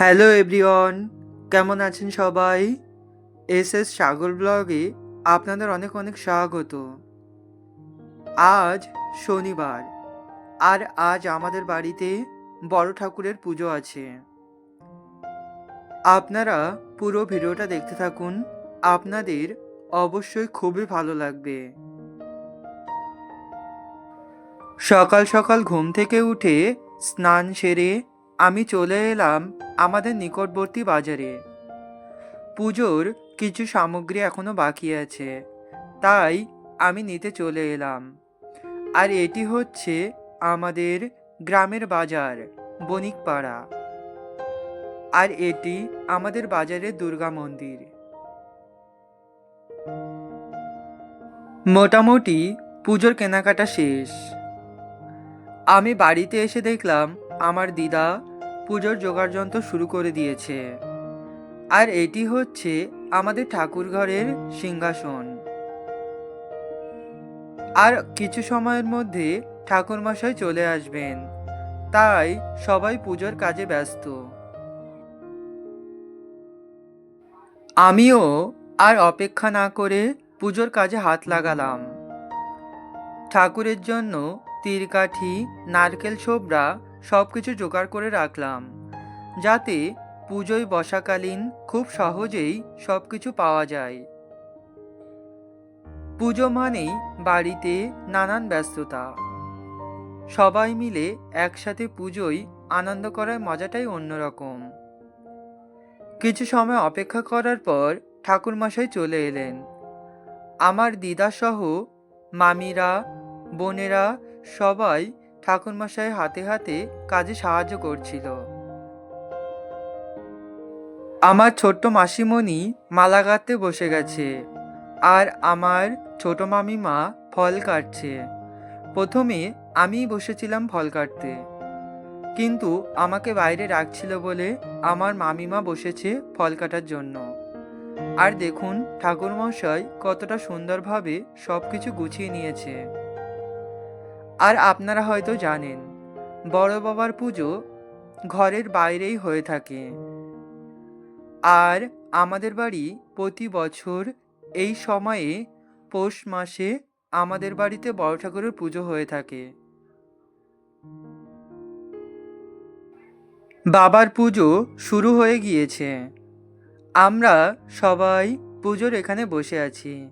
Hello everyone, কেমন আছেন সবাই? এস এস সাগর ব্লগে আপনাদের অনেক অনেক স্বাগত। আজ শনিবার, আর আজ আমাদের বাড়িতে বড় ঠাকুরের পুজো আছে। আপনারা পুরো ভিডিওটা দেখতে থাকুন, আপনাদের অবশ্যই খুবই ভালো লাগবে। সকাল সকাল ঘুম থেকে উঠে স্নান সেরে আমি চলে এলাম আমাদের নিকটবর্তী বাজারে। পুজোর কিছু সামগ্রী এখনও বাকি আছে। তাই আমি নিতে চলে এলাম। আর এটি হচ্ছে আমাদের গ্রামের বাজার, বণিকপাড়া। আর এটি আমাদের বাজারের দুর্গা মন্দির। মোটামুটি পুজোর কেনাকাটা শেষ। আমি বাড়িতে এসে দেখলাম আমার দিদা পুজোর যন্ত্র শুরু করে দিয়েছে। আর এটি হচ্ছে আমাদের ঠাকুর ঘরের সিংহাসন। আর কিছু সময়ের মধ্যে ঠাকুরমশাই চলে আসবেন। তাই সবাই পুজোর কাজে ব্যস্ত। আমিও আর অপেক্ষা না করে পুজোর কাজে হাত লাগালাম। ঠাকুরের জন্য তীরকাঠি, নারকেল ছোবড়া সব কিছু জোগাড় করে রাখলাম, যাতে পুজোয় বসাকালীন খুব সহজেই সব কিছু পাওয়া যায়। পুজো মানেই বাড়িতে নানান ব্যস্ততা। সবাই মিলে একসাথে পুজোয় আনন্দ করার মজাটাই অন্যরকম। কিছু সময় অপেক্ষা করার পর ঠাকুরমশাই চলে এলেন। আমার দিদাসহ মামিরা, বোনেরা সবাই ঠাকুরমশাই হাতে হাতে কাজে সাহায্য করছিল। আমার ছোট্ট মাসিমণি মালা গাঁথতে বসে গেছে আর আমার ছোট মামিমা ফল কাটছে। প্রথমে আমিই বসেছিলাম ফল কাটতে। কিন্তু আমাকে বাইরে রাখছিল বলে আমার মামিমা বসেছে ফল কাটার জন্য। আর দেখুন ঠাকুরমশাই কতটা সুন্দরভাবে সব কিছু গুছিয়ে নিয়েছে। আর আপনারা হয়তো জানেন, বড় বাবার পুজো ঘরের বাইরেই হয়ে থাকে। আর আমাদের বাড়ি প্রতি বছর এই সময়ে পৌষ মাসে আমাদের বাড়িতে বড় ঠাকুরের পুজো হয়ে থাকে। বাবার পুজো শুরু হয়ে গিয়েছে। আমরা সবাই পুজোর এখানে বসে আছি।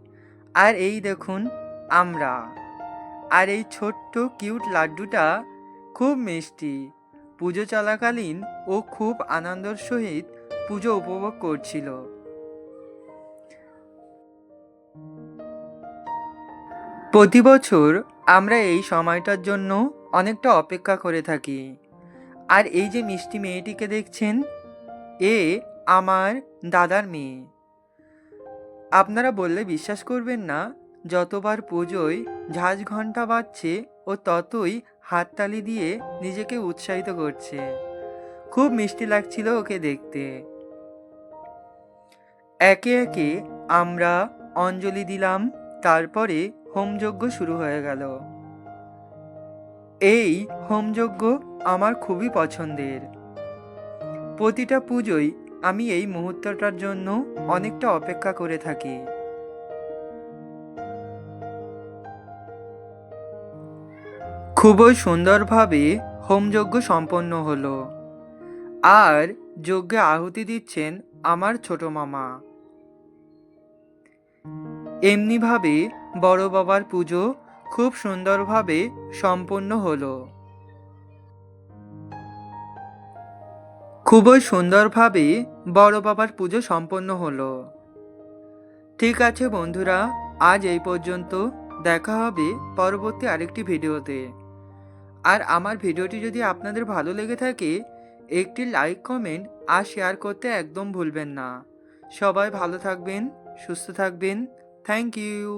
আর এই দেখুন, আমরা। আর এই ছোট্ট কিউট লাড্ডুটা খুব মিষ্টি। পুজো চলাকালীন ও খুব আনন্দর সহিত পুজো উপভোগ করছিল। প্রতি বছর আমরা এই সময়টার জন্য অনেকটা অপেক্ষা করে থাকি। আর এই যে মিষ্টি মেয়েটিকে দেখছেন, এ আমার দাদার মেয়ে। আপনারা বললে বিশ্বাস করবেন না যতবার পুজোয় ঝাঁঝ ঘণ্টা বাজছে ও ততই হাততালি দিয়ে নিজেকে উৎসাহিত করছে। খুব মিষ্টি লাগছিল ওকে দেখতে। একে একে আমরা অঞ্জলি দিলাম, তারপরে হোমযজ্ঞ শুরু হয়ে গেল। এই হোমযজ্ঞ আমার খুবই পছন্দের। প্রতিটা পুজোয় আমি এই মুহূর্তটার জন্য অনেকটা অপেক্ষা করে থাকি। খুবই সুন্দরভাবে হোমযজ্ঞ সম্পন্ন হলো। আর যজ্ঞে আহুতি দিচ্ছেন আমার ছোট মামা। এমনিভাবে বড় বাবার পুজো খুব সুন্দরভাবে সম্পন্ন হলো। খুবই সুন্দরভাবে বড় বাবার পুজো সম্পন্ন হলো। ঠিক আছে বন্ধুরা, আজ এই পর্যন্ত দেখা হবে পরবর্তী আরেকটি ভিডিওতে। আর আমার ভিডিওটি যদি আপনাদের ভালো লেগে থাকে, একটি লাইক কমেন্ট আর শেয়ার করতে একদম ভুলবেন না। সবাই ভালো থাকবেন, সুস্থ থাকবেন। Thank you